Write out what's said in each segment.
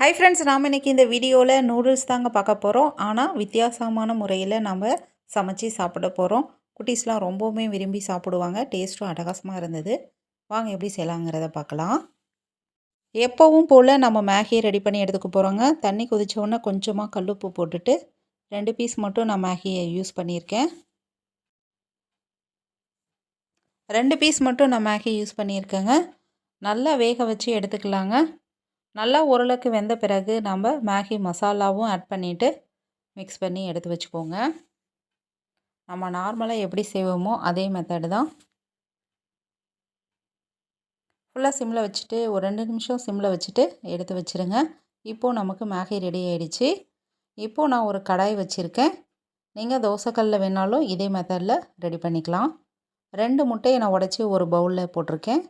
Hi friends நாம் இன்றைக்கி இந்த வீடியோவில் நூடுல்ஸ் தாங்க பார்க்க போகிறோம் ஆனால் வித்தியாசமான முறையில் நம்ம சமைச்சு சாப்பிட போகிறோம் குட்டீஸ்லாம் ரொம்பவுமே விரும்பி சாப்பிடுவாங்க. டேஸ்ட்டும் அட்டகாசமாக இருந்தது. வாங்க எப்படி செய்யலாங்கிறத பார்க்கலாம். எப்போவும் போல் நம்ம மேகியை ரெடி பண்ணி எடுத்துக்க போகிறோங்க தண்ணி கொதிச்சோடனே கொஞ்சமாக கல்லுப்பு போட்டுட்டு ரெண்டு பீஸ் மட்டும் நான் மேகியை யூஸ் பண்ணியிருக்கேன். ரெண்டு பீஸ் மட்டும் நான் மேகி யூஸ் பண்ணியிருக்கேங்க. நல்லா வேக வச்சு எடுத்துக்கலாங்க. நல்லா ஓரளவுக்கு வெந்த பிறகு நம்ம மேகி மசாலாவும் ஆட் பண்ணிவிட்டு மிக்ஸ் பண்ணி எடுத்து வச்சுக்கோங்க. நம்ம நார்மலாக எப்படி செய்வோமோ அதே மெத்தடு தான். ஃபுல்லாக சிம்மில் வச்சுட்டு ஒரு ரெண்டு நிமிஷம் சிம்மில் வச்சுட்டு எடுத்து வச்சுருங்க. இப்போது நமக்கு மேகி ரெடி ஆகிடுச்சு இப்போது நான் ஒரு கடாய் வச்சுருக்கேன். நீங்கள் தோசைக்கல்லில் வேணாலும் இதே மெத்தடில் ரெடி பண்ணிக்கலாம். ரெண்டு முட்டையை நான் உடச்சி ஒரு பவுலில் போட்டிருக்கேன்.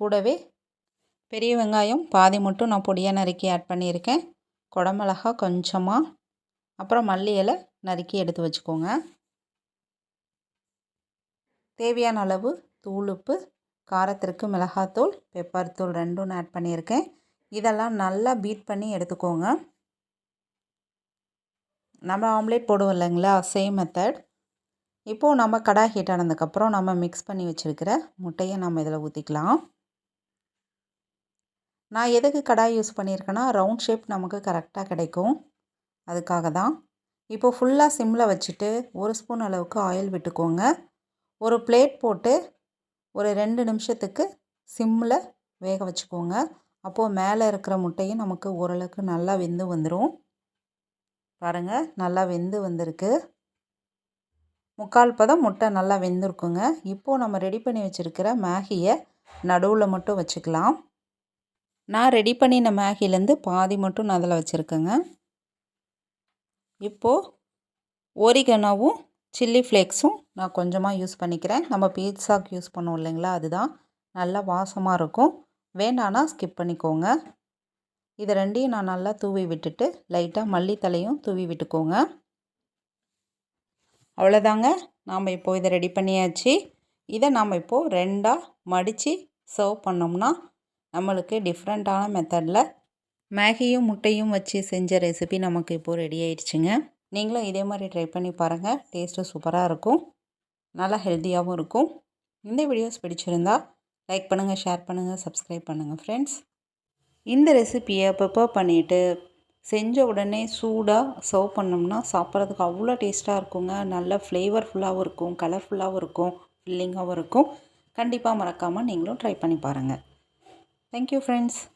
கூடவே பெரிய வெங்காயம் பாதி மட்டும் நான் பொடியாக நறுக்கி ஆட் பண்ணியிருக்கேன். குடமிளகா கொஞ்சமாக அப்புறம் மல்லி இலை நறுக்கி எடுத்து வச்சுக்கோங்க. தேவையான அளவு தூளுப்பு காரத்திற்கு மிளகாத்தூள் பெப்பர் தூள் ரெண்டும் ஆட் பண்ணியிருக்கேன். இதெல்லாம் நல்லா பீட் பண்ணி எடுத்துக்கோங்க. நம்ம ஆம்லேட் போடுவோம் இல்லைங்களா? சேம் மெத்தட் இப்போது நம்ம கடாய் ஹீட் ஆனதுக்கப்புறம் நம்ம மிக்ஸ் பண்ணி வச்சுருக்கிற முட்டையை நம்ம இதில் ஊற்றிக்கலாம் நான் எதுக்கு கடாய் யூஸ் பண்ணியிருக்கேன்னா ரவுண்ட் ஷேப் நமக்கு கரெக்டாக கிடைக்கும். அதுக்காக தான். இப்போது ஃபுல்லாக சிம்மில் வச்சுட்டு ஒரு ஸ்பூன் அளவுக்கு ஆயில் விட்டுக்கோங்க. ஒரு பிளேட் போட்டு ஒரு ரெண்டு நிமிஷத்துக்கு சிம்மில் வேக வச்சுக்கோங்க. அப்போது மேலே இருக்கிற முட்டையும் நமக்கு ஓரளவுக்கு நல்லா வெந்து வந்துடும் பாருங்கள் நல்லா வெந்து வந்திருக்கு. முக்கால் பதம் முட்டை நல்லா வெந்திருக்குங்க. இப்போது நம்ம ரெடி பண்ணி வச்சுருக்கிற மேகியை நடுவில் மட்டும் வச்சுக்கலாம். நான் ரெடி பண்ணின மேகிலேருந்து பாதி மட்டும் நான் அதில் வச்சுருக்கேங்க. இப்போது ஒரிகனாவும் சில்லி ஃப்ளேக்ஸும் நான் கொஞ்சமாக யூஸ் பண்ணிக்கிறேன். நம்ம பீட்சாக்கு யூஸ் பண்ணுவோம் இல்லைங்களா அதுதான். நல்லா வாசமாக இருக்கும். வேண்டானா ஸ்கிப் பண்ணிக்கோங்க. இது ரெண்டையும் நான் நல்லா தூவி விட்டுட்டு லைட்டாக மல்லித்தலையும் தூவி விட்டுக்கோங்க. அவ்வளோதாங்க நாம் இப்போது இதை ரெடி பண்ணியாச்சு. இதை நாம் இப்போது ரெண்டாக மடித்து சர்வ் பண்ணோம்னா நம்மளுக்கு டிஃப்ரெண்ட்டான மெத்தடில் மேகியும் முட்டையும் வச்சு செஞ்ச ரெசிபி நமக்கு இப்போது ரெடி ஆயிடுச்சுங்க. நீங்களும் இதே மாதிரி ட்ரை பண்ணி பாருங்கள் டேஸ்ட்டு சூப்பராக இருக்கும். நல்லா ஹெல்த்தியாகவும் இருக்கும். இந்த வீடியோஸ் பிடிச்சிருந்தா லைக் பண்ணுங்கள் ஷேர் பண்ணுங்கள் சப்ஸ்கிரைப் பண்ணுங்கள் ஃப்ரெண்ட்ஸ் இந்த ரெசிப்பியை ப்ரிப்பேர் பண்ணிவிட்டு செஞ்ச உடனே சூடாக சர்வ் பண்ணோம்னா சாப்பிட்றதுக்கு அவ்வளோ டேஸ்ட்டாக இருக்குங்க. நல்ல ஃப்ளேவர்ஃபுல்லாகவும் இருக்கும் கலர்ஃபுல்லாகவும் இருக்கும் ஃபில்லிங்காகவும் இருக்கும். கண்டிப்பாக மறக்காமல் நீங்களும் ட்ரை பண்ணி பாருங்கள் Thank you friends.